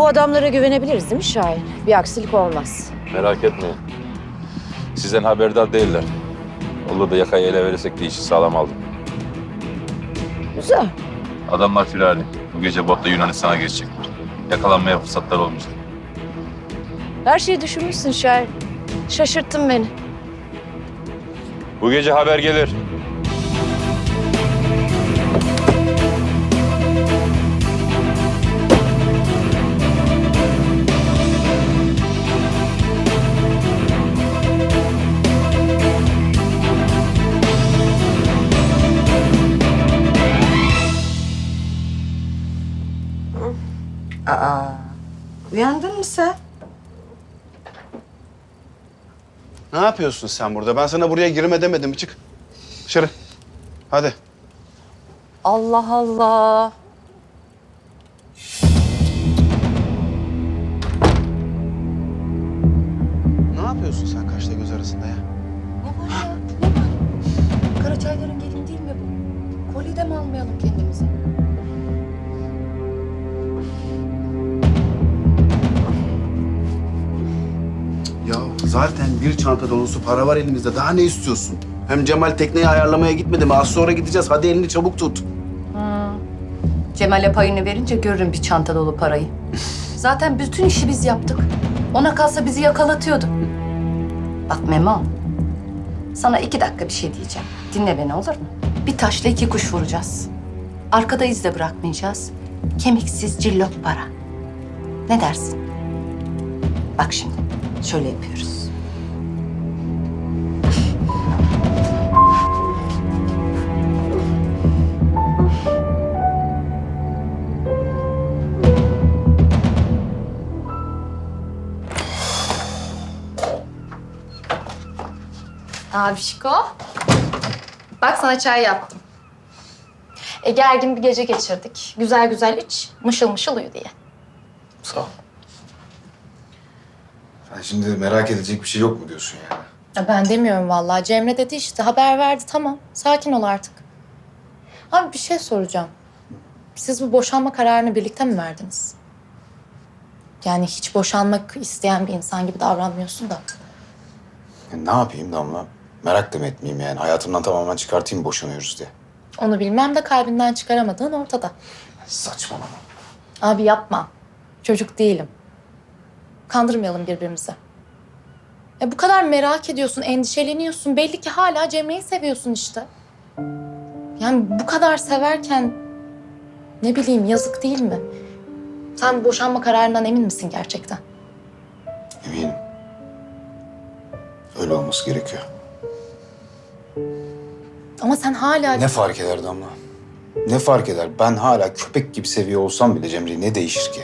Bu adamlara güvenebiliriz değil mi Şahin? Bir aksilik olmaz. Merak etmeyin. Sizden haberdar değiller. Olur da yakayı ele verirsek de işi sağlam aldım. Güzel. Adamlar firari. Bu gece botla Yunanistan'a geçecekler. Yakalanmaya fırsatlar olmayacak. Her şeyi düşünmüşsün Şahin. Şaşırttın beni. Bu gece haber gelir. Uyandın mı sen? Ne yapıyorsun sen burada? Ben sana buraya girme demedim. Çık. Dışarı. Hadi. Allah Allah. Ne yapıyorsun sen kaşla göz arasında ya? Ne var ya? Ne var? Karaçayların gelin değil mi bu? Kolye de mi almayalım kendimize? Zaten bir çanta dolusu para var elimizde. Daha ne istiyorsun? Hem Cemal tekneyi ayarlamaya gitmedi mi? Az sonra gideceğiz. Hadi elini çabuk tut. Cemal'e payını verince görürüm bir çanta dolu parayı. Zaten bütün işi biz yaptık. Ona kalsa bizi yakalatıyordu. Bak Memo, sana iki dakika bir şey diyeceğim. Dinle beni olur mu? Bir taşla iki kuş vuracağız. Arkada iz de bırakmayacağız. Kemiksiz cillop para. Ne dersin? Bak şimdi, şöyle yapıyoruz. Abişko. Bak sana çay yaptım. E gergin bir gece geçirdik. Güzel güzel iç, mışıl mışıl uyu diye. Sağ ol. Sen şimdi merak edecek bir şey yok mu diyorsun yani? Ya ben demiyorum vallahi. Cemre dedi işte haber verdi tamam. Sakin ol artık. Abi bir şey soracağım. Siz bu boşanma kararını birlikte mi verdiniz? Yani hiç boşanmak isteyen bir insan gibi davranmıyorsun da. Ya ne yapayım Damla? Merak da mı etmeyeyim yani? Hayatımdan tamamen çıkartayım boşanıyoruz diye. Onu bilmem de kalbinden çıkaramadığın ortada. Saçmalama. Abi yapma. Çocuk değilim. Kandırmayalım birbirimizi. E bu kadar merak ediyorsun, endişeleniyorsun. Belli ki hala Cemre'yi seviyorsun işte. Yani bu kadar severken ne bileyim yazık değil mi? Sen boşanma kararından emin misin gerçekten? Eminim. Öyle olması gerekiyor. Ama sen hala... Ne fark eder Damla? Ne fark eder? Ben hala köpek gibi seviyor olsam bile Cemre'yi ne değişir ki?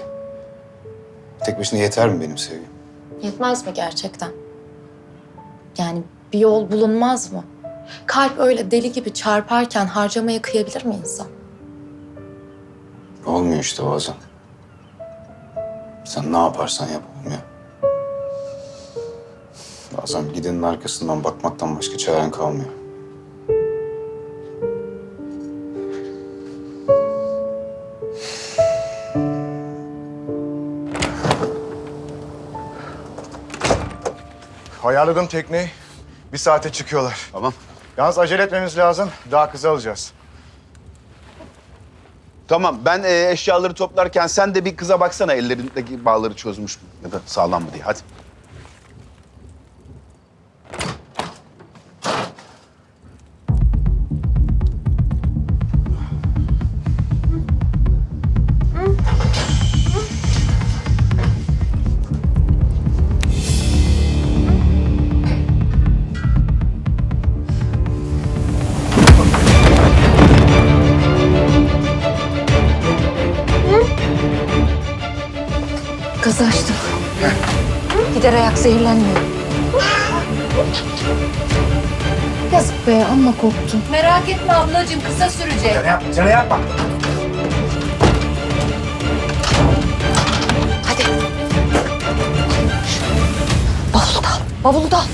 Tek başına yeter mi benim sevgim? Yetmez mi gerçekten? Yani bir yol bulunmaz mı? Kalp öyle deli gibi çarparken harcamaya kıyabilir mi insan? Olmuyor işte bazen. Sen ne yaparsan yap olmuyor. Bazen gidenin arkasından bakmaktan başka çaren kalmıyor. Ayarladım tekneyi. Bir saate çıkıyorlar. Tamam. Yalnız acele etmemiz lazım. Daha kızı alacağız. Tamam. Ben e, eşyaları toplarken sen de bir kıza baksana ellerindeki bağları çözmüş mü? Ya da sağlam mı diye. Hadi. Kız açtım. Gider ayak zehirlenmiyor. Yazık be amma korktum. Merak etme ablacığım, kısa sürecek. Canı yapma. Bavulu da al. Bavulu da al.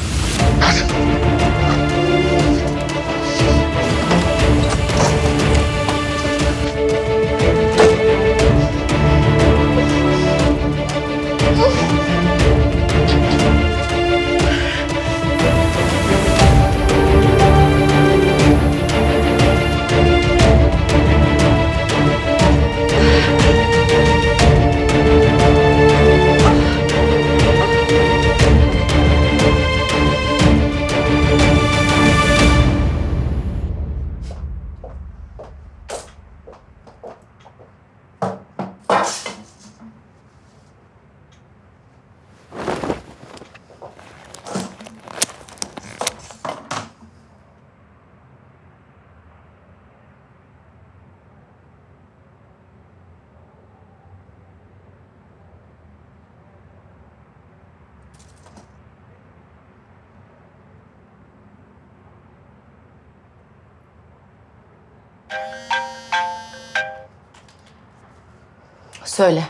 Söyle.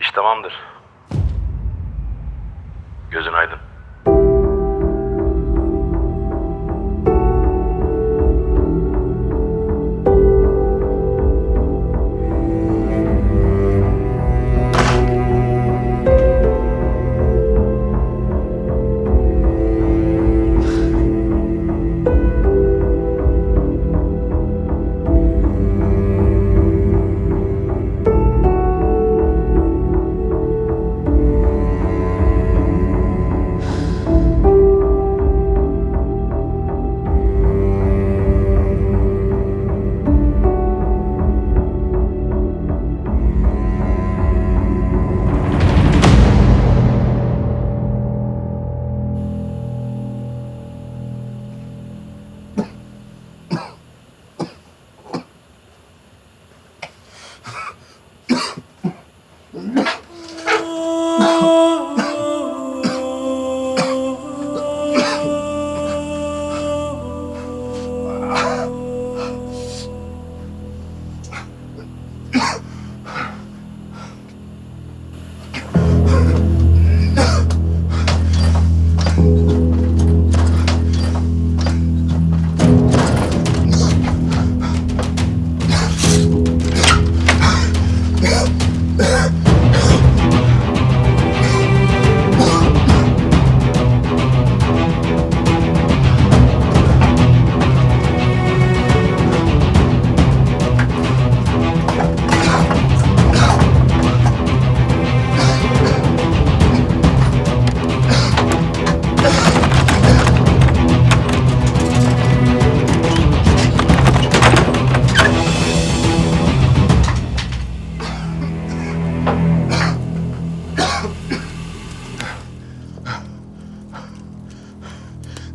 İş tamamdır.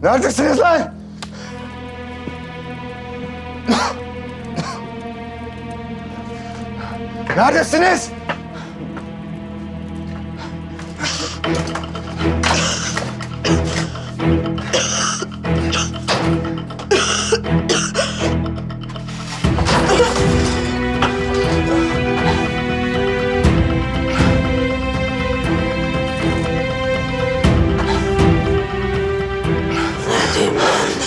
Neredesiniz lan? Neredesiniz?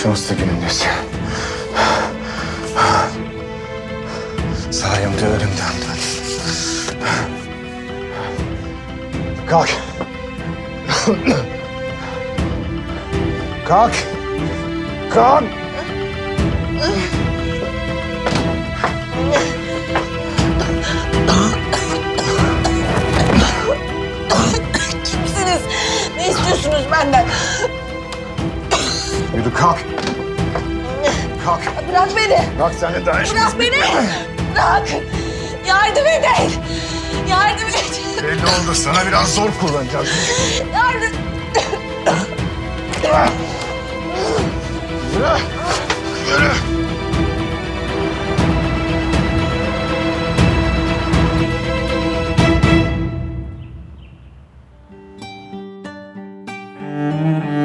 Şanslı günündeyiz. Sayemde ölümden dön. Kalk. Kalk. Kalk. Beni. Kalk sen de daha işimiz Bırak beni. Bırak. Yardım edin. Yardım edin. Belli oldu. Sana biraz zor kullanacağız. Yardım. Yürü. Yürü. Müzik